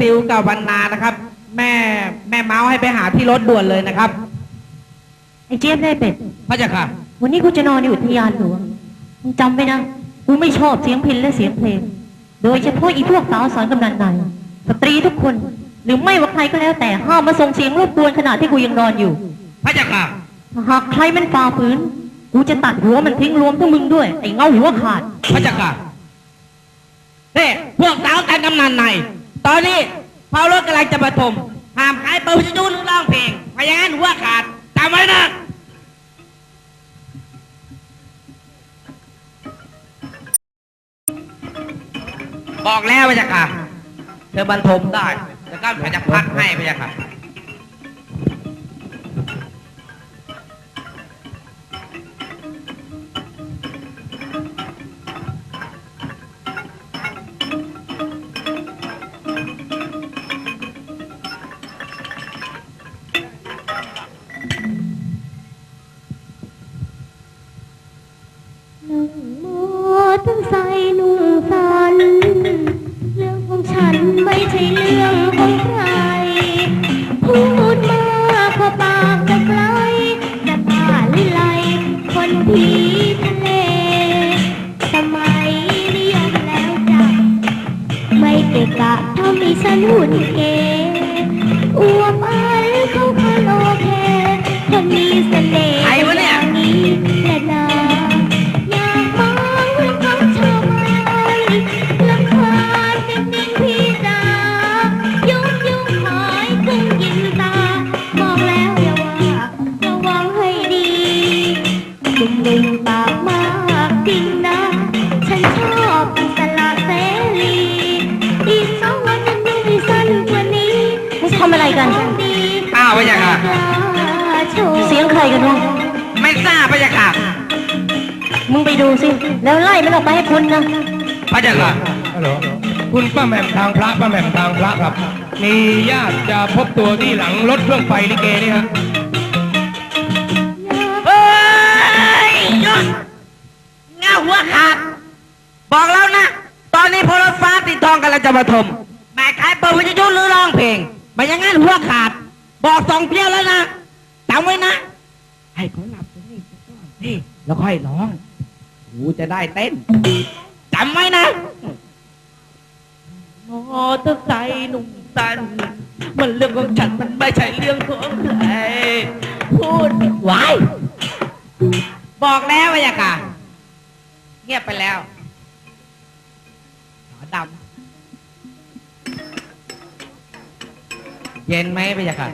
ติวกับวันนานะครับ แม่แม่เมาส์ให้ไปหาที่รถด่วนเลยนะครับ ไอ้เจี๊ยบได้เป็ด พระเจ้าค่ะ วันนี้กูจะนอนอยู่อุทยานหลวงมึงจำไว้นะ กูไม่ชอบเสียงพินและเสียงเพลง โดยเฉพาะอีพวกสาวสอนกำนันในสตรีทุกคน หรือไม่ว่าใครก็แล้วแต่ห้ามมาส่งเสียงรบกวนขณะที่กูยังนอนอยู่ พระเจ้าค่ะถ้าหากใครมันฝ่าฝืน กูจะตัดหัวมันทิ้งรวมทั้งมึงด้วย ไอ้เงาหัวขาด พระเจ้าค่ะนี่พวกสาวการกำนันในตอนนี้ พอรถกำลังจะประทมห้ามขายเปิดวิทยุหรือร้องเพลงเพราะอย่างนั้นหัวขาดจำไว้นะบอกแล้วพระเจ้าค่ะเธอบรรทมได้แล้วก็พระจะพัดให้พระเจ้าค่ะ พระเจ้าค่ะฮัลโหลคุณป้าแหม่มทางพระป้าแหม่มทางพระครับ มีญาติจะพบตัวที่หลังรถเครื่องไฟลิเกนี่ฮะเฮ้ยหยุดเงาหัวขาดบอกแล้วนะ ตอนนี้พอรถฟ้าติดทองกันแล้วจะมาถมแม่ขายเปิดวิทยุหรือร้องเพลงไม่อย่างนั้นหัวขาด บอกสองเที่ยวแล้วนะจำไว้นะ ให้เขาหลับตรงนี้ก่อนนี่แล้วค่อยร้องหูจะได้เต้น จำไว้นะมอเตอร์ไซค์หนุ่มสัน มันเรื่องของฉันมันไม่ใช่เรื่องของใครพูดไว้บอกแล้วพะยะค่ะเงียบไปแล้วขอดำเย็นไหมพะยะค่ะ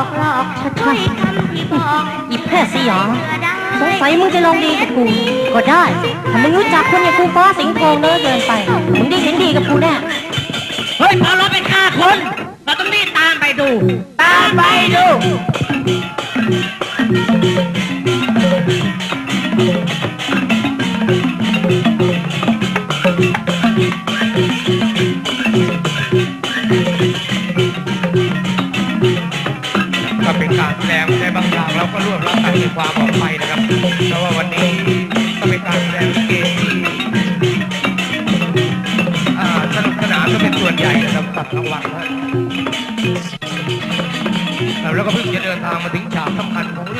อกหลอกถ้อยคำที่บอกอีแพทย์สยามเชื่อได้สงสัยมึงจะลองดีกับกู ก็ได้ถ้ามึงรู้จักคนอย่างกูฟ้าสิงห์ทองเนิร์เกินไป มึงได้เห็นดีกับกูแน่ เฮ้ยเอารถไปฆ่าคน เราต้องรีบตามไปดู ตามไปดู ความออกไปนะครับเพราะว่าวันนี้ก็เป็นการแสดงลิเกที่อ่าสนุกสนานก็เป็นส่วนใหญ่นะครับตัดรางวัลแล้วก็เพิ่งจะเดินทางมาถึงฉากสำคัญของเรื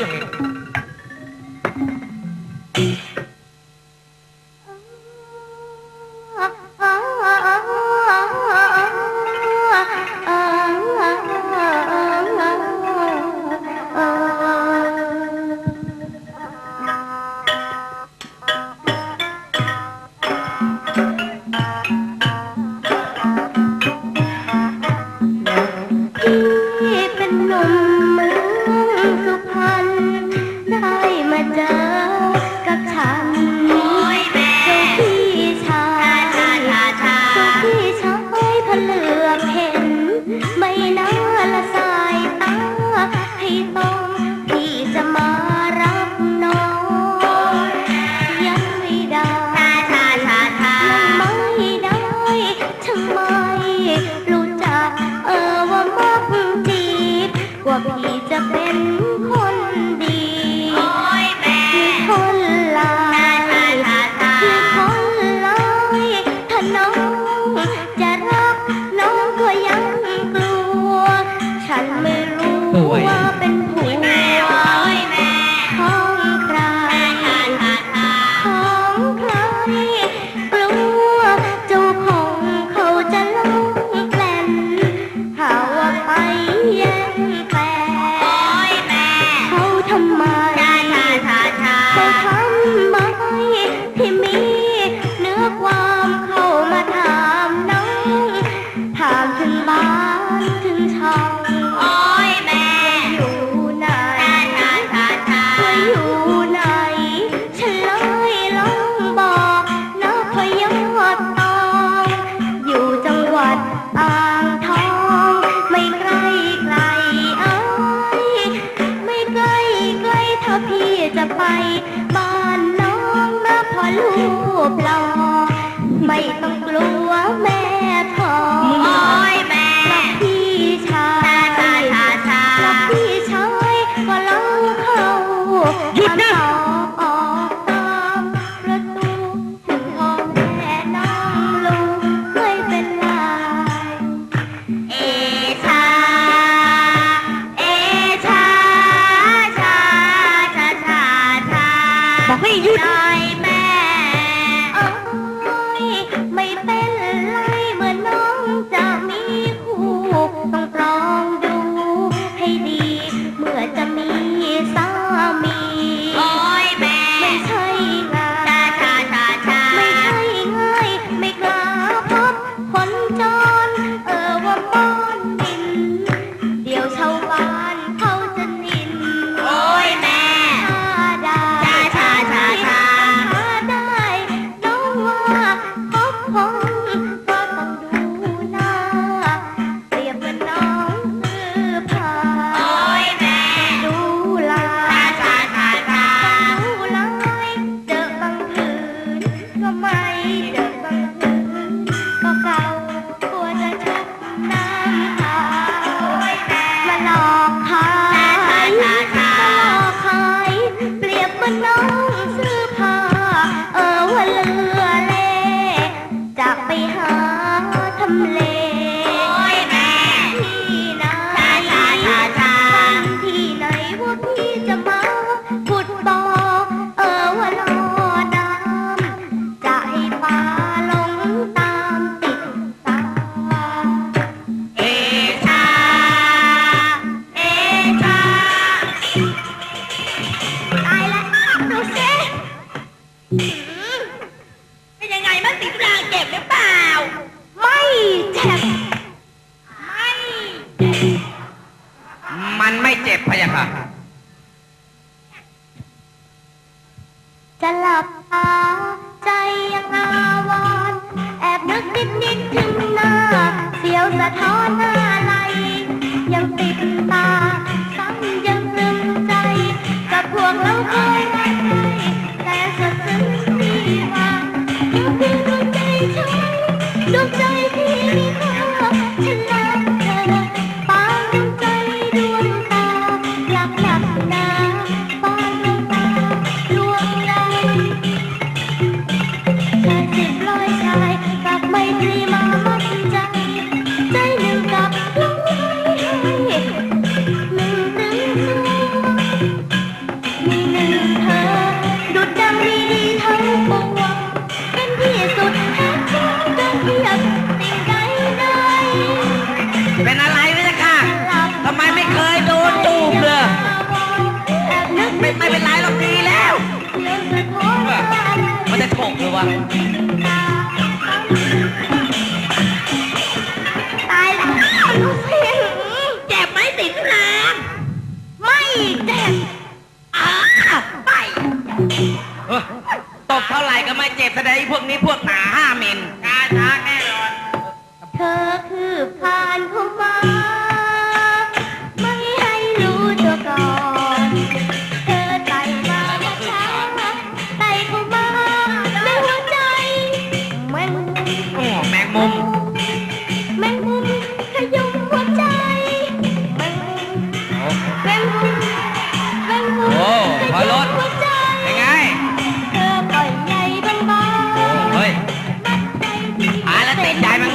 ่อง แสดงพวกนี้พวกไหน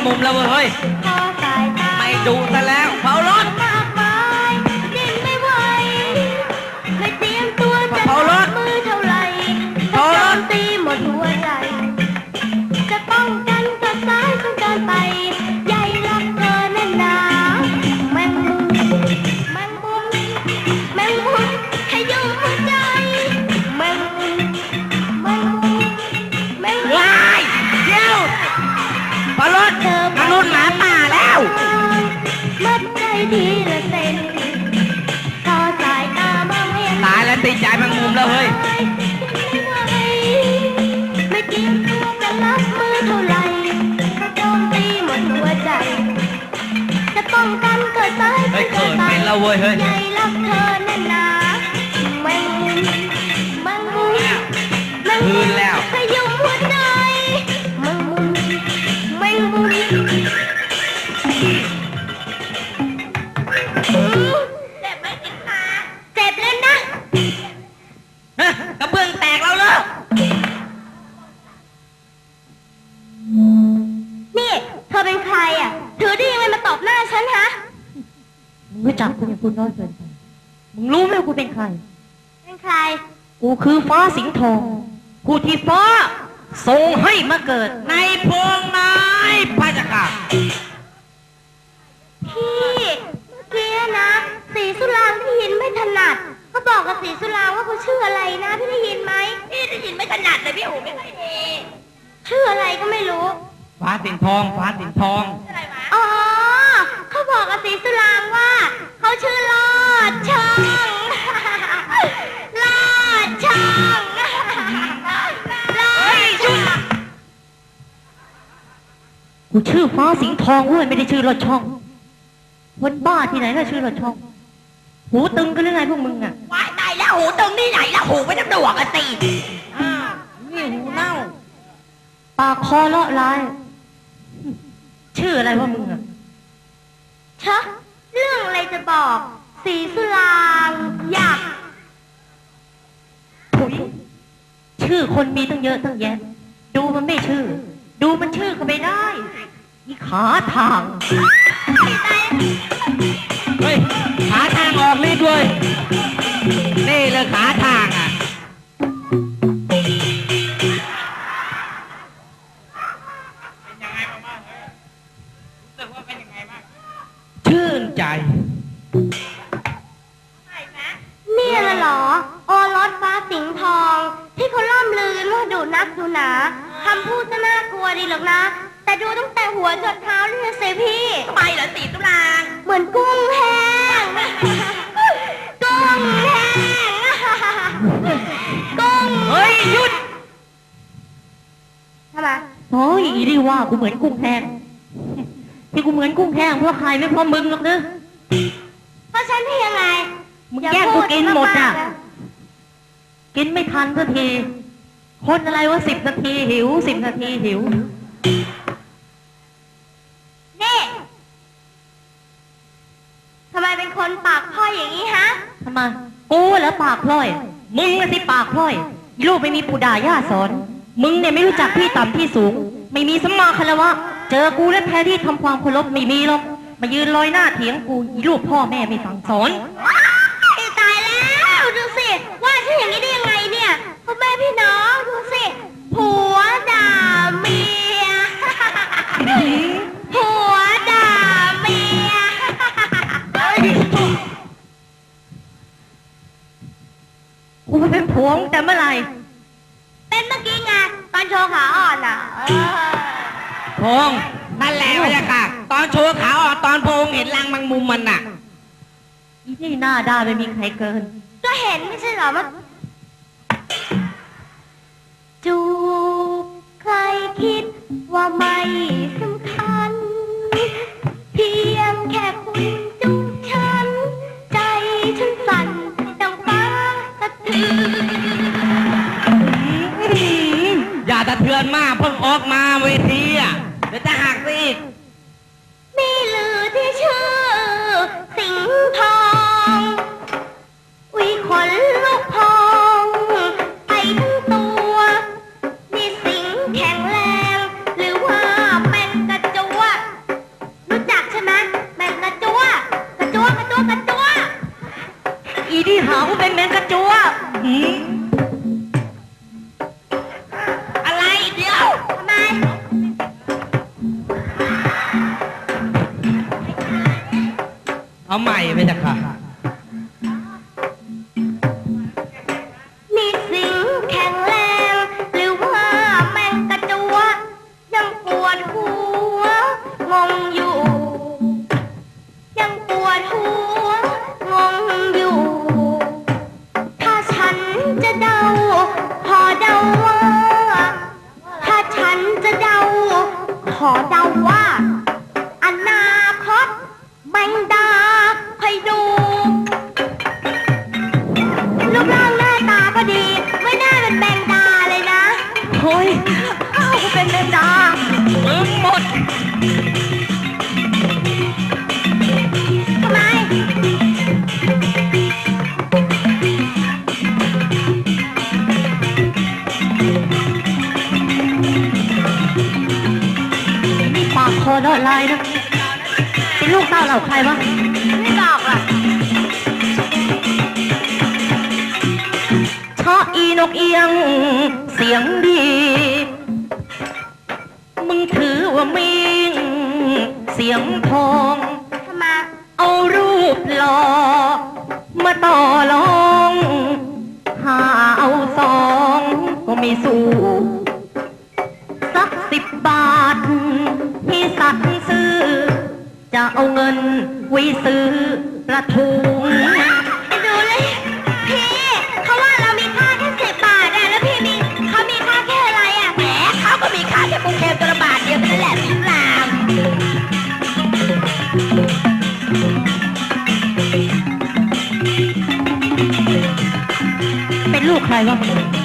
มุมแล้วเว้ย ไม่ดูซะแล้ว เฮ้ยไม่กินตัจะรับมือเท่าไหร่ก็โดนตีหมดหัวใจ จะป้องกันเกิดตายเฮ้เกิดเปแล้วเว้ยเฮ้ย ใหญ่รักเธอแน่นา น้อยเกินไปมึงรู้ไหมว่ากูเป็นใคร เป็นใคร กูคือฟ้าสิงห์ทองผู้ที่ฟ้าส่งให้มาเกิดในพวงไม้พระจ้าค่ะพี่ เมื่อกี้นะสีสุรางได้ยินไม่ถนัดเขาบอกกับสีสุรางว่าเขาชื่ออะไรนะพี่ได้ยินไหมพี่ได้ยินไม่ถนัดเลยพี่หูไม่ค่อยดีชื่ออะไรก็ไม่รู้ ฟ้าสิงห์ทอง ฟ้าสิงห์ทอง อ๋อเขาบอกกับสีสุรางว่า เขาชื่อลอดช่องลอดช่องลอดช่องกูชื่อฟ้าสิงห์ทองเว้ยไม่ได้ชื่อรถช่องคนบ้าที่ไหนก็ชื่อรถช่อง หูตึงกันหรือไงพวกมึงอะว้ายตายแล้วหูตึงที่ไหนล่ะหูไม่น้ำดวกอะสิอ้าวนี่หูเน่า ปากคอเลาะลาย ชื่ออะไรวะมึงอะเชอะ เรื่องอะไรจะบอกสีสุรางอยากถุยชื่อคนมีตั้งเยอะตั้งแยะ ดูมันไม่ชื่อ ดูมันชื่อก็ไม่ได้อีขาทาง เฮ้ย หรอกนะ แต่ดูตั้งแต่หัวจนเท้าเลยนะสิพี่ไปเหรอสีตุลางเหมือนกุ้งแห้ง กุ้งแห้ง กุ้งเฮ้ยหยุดทำไมโอ้ยอีนี่ว่ากูเหมือนกุ้งแห้งที่กูเหมือนกุ้งแห้งเพราะใครไม่เพราะมึงหรอกเนอะเพราะฉันที่ยังไงมึงแย่งกูกินหมดอะกินไม่ทันสักที คนอะไรวะสิบนาทีหิวสิบนาทีหิว นี่ทำไมเป็นคนปากพ่อยอย่างนี้ฮะ ทำไมกูแล้วปากพล่อย มึงน่ะสิปากพล่อยอีลูกไม่มีปู่ด่าย่าสอน มึงเนี่ยไม่รู้จักที่ต่ำที่สูง ไม่มีสมมาคารวะ เจอกูและแพ้ที่ทำความเคารพไม่มีหรอก มายืนลอยหน้าเถียงกูอีลูกพ่อแม่ไม่สั่งสอนว้ายตายแล้ว ดูสิ ว่าฉันอย่างนี้ได้ แม่พี่น้องดูสิผัวด่าเมียผัวด่าเมียกูเป็นผัวมึงแต่เมื่อไหร่เป็นเมื่อกี้ไงตอนโชว์ขาอ่อนอะเออพงษ์นั่นแหละพระเจ้าค่ะตอนโชว์ขาวอ่อนตอนพงษ์เห็นรังมังมุมมันน่ะ อีนี่หน้าด้านไม่มีใครเกิน ก็เห็นไม่ใช่เหรอมัน ว่าไม่สำคัญ เพียงแค่คุณจุบฉัน ใจฉันสั่นดังฟ้าสะเทือนอย่าสะเทือนมากเพิ่งออกมาเวทีอะ กเอียง เสียงดี มึงถือว่ามิงเสียงทองทำไมเอารูปหล่อมาต่อรองหาเอาสองก็ไม่สู้ สักสิบบาทที่สัตว์ซื้อ จะเอาเงินไว้ซื้อประทุ เป็น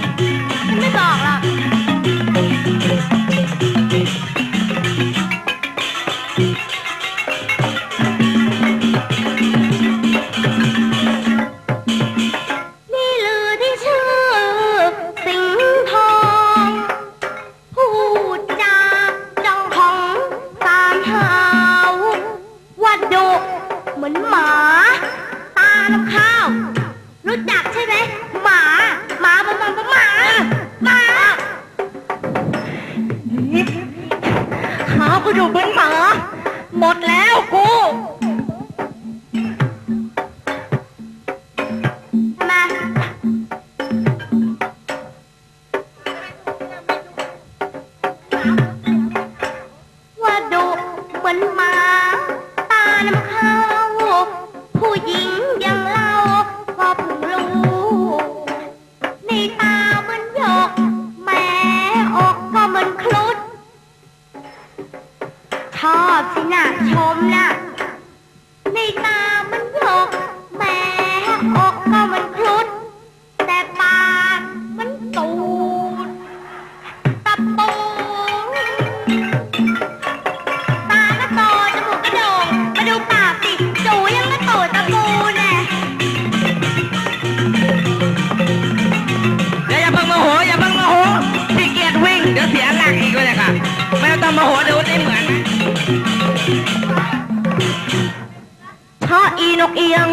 เอียง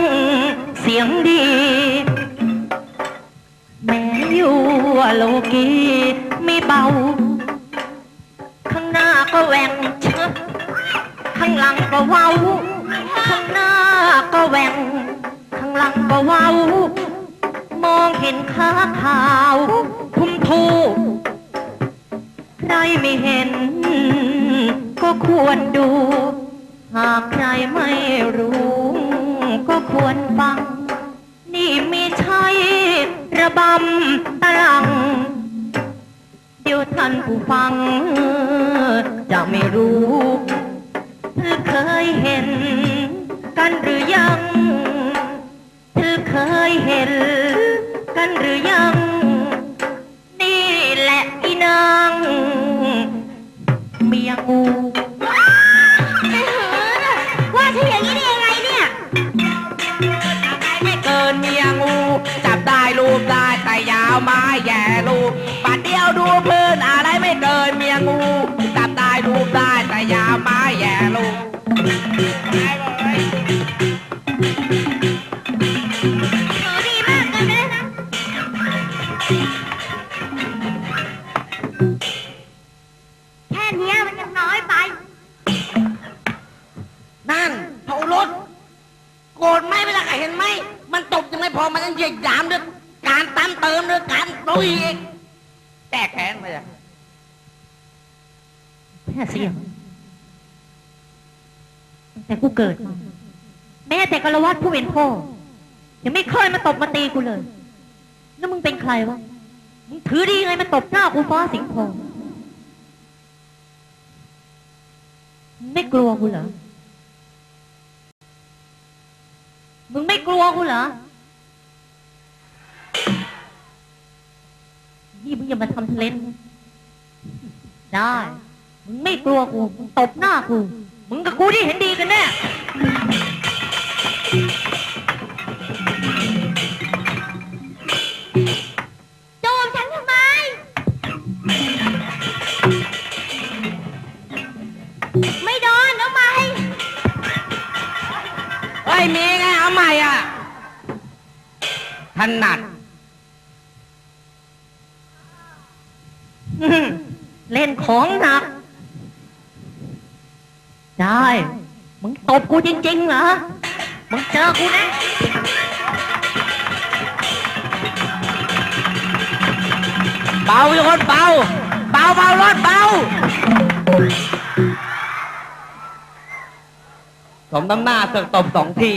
เสียงดี แม้อยู่โลกีไม่เบา ข้างหน้าก็แหว่งชอะข้างหลังก็เว้า ข้างหน้าก็แหว่ง ข้างหลังก็เว้ามองเห็นขาขาวทุ่มทูใครไม่เห็น ก็ควรดู หากใครไม่รู้ ควรฟัง นี่ไม่ใช่ระบำตะลัง เดี๋ยวท่านผู้ฟัง จะไม่รู้เธอเคยเห็น กันหรือยังเธอเคยเห็น กันหรือยัง นี่แหละอีนางเมียงู ย่ลูกปัดเดียวดูพื้นอะไรไม่เกินเมียงูจับได้รูปได้แต่ยาวไม้แย่ลูกหนูดีมากเกินไปแล้วนะแค่เนี้ยมันยังน้อยไป นั่นเผารถโกรธไหมเวลาใครเห็นไหม มันตบยังไม่พอมันยังเหยียดหยามด้วยการตามเติมด้วยการตุยอีกแก้แค้นไปอะ แค่เสียง แต่กูเกิดมา แม้แต่กระวัตผู้เป็นพ่อ ยังไม่เคยมาตบมาตีกูเลย แล้วมึงเป็นใครวะ มึงถือดีไงมาตบหน้ากูฟ้าสิงห์ทองไม่กลัวกูเหรอ มึงไม่กลัวกูเหรอ นี่มึงอย่ามาทำทเลนได้ ไม่กลัวกูตบหน้ากู มึงกับกูที่เห็นดีกันแน่ จริงๆเหรอ มึงเจอกูนะ เบาทุกคนเบา เบาเบารถเบา สมน้ำหน้าเสือกตบสองที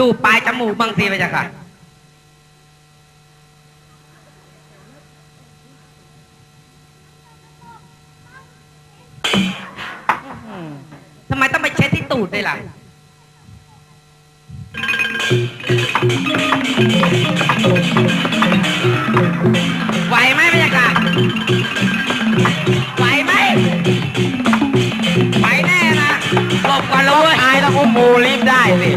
จูปลายจมูกบางทีไปจ้ะค่ะ ทำไมต้องไปเช็ดที่ตูดด้วยล่ะ ไหวไหมบรรยากาศไหวไหมไหวแน่นะหลบก่อนแล้วเว้ยตายต้องอุ้มหมูรีบได้สิ